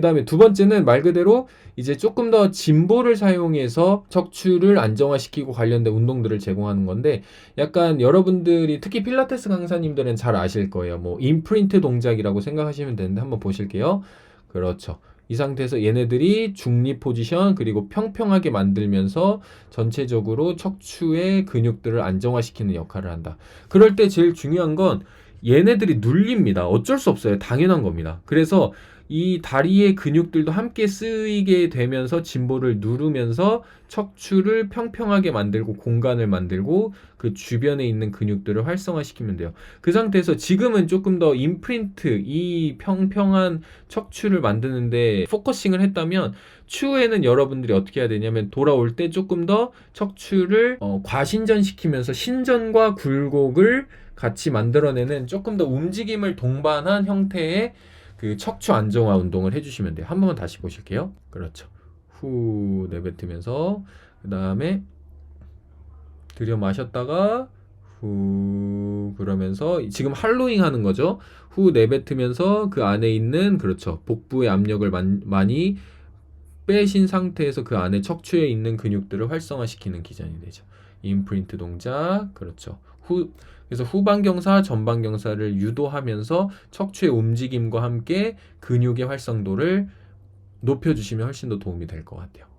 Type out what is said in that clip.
그 다음에 두 번째는 말 그대로 이제 조금 더 진보를 사용해서 척추를 안정화시키고 관련된 운동들을 제공하는 건데 약간 여러분들이 특히 필라테스 강사님들은 잘 아실 거예요. 뭐 임프린트 동작이라고 생각하시면 되는데 한번 보실게요. 그렇죠. 이 상태에서 얘네들이 중립 포지션 그리고 평평하게 만들면서 전체적으로 척추의 근육들을 안정화시키는 역할을 한다. 그럴 때 제일 중요한 건 얘네들이 눌립니다. 어쩔 수 없어요. 당연한 겁니다. 그래서 이 다리의 근육들도 함께 쓰이게 되면서 진보를 누르면서 척추를 평평하게 만들고 공간을 만들고 그 주변에 있는 근육들을 활성화시키면 돼요. 그 상태에서 지금은 조금 더 임프린트, 이 평평한 척추를 만드는데 포커싱을 했다면 추후에는 여러분들이 어떻게 해야 되냐면 돌아올 때 조금 더 척추를 어, 과신전시키면서 신전과 굴곡을 같이 만들어내는 조금 더 움직임을 동반한 형태의 그 척추 안정화 운동을 해주시면 돼요. 한 번만 다시 보실게요. 그렇죠. 후 내뱉으면서 그 다음에 들여 마셨다가 후 그러면서 지금 할로잉 하는 거죠. 후 내뱉으면서 그 안에 있는 그렇죠. 복부의 압력을 만- 많이 빼신 상태에서 그 안에 척추에 있는 근육들을 활성화시키는 기전이 되죠. 임프린트 동작 그렇죠. 후 그래서 후방경사, 전방경사를 유도하면서 척추의 움직임과 함께 근육의 활성도를 높여주시면 훨씬 더 도움이 될 것 같아요.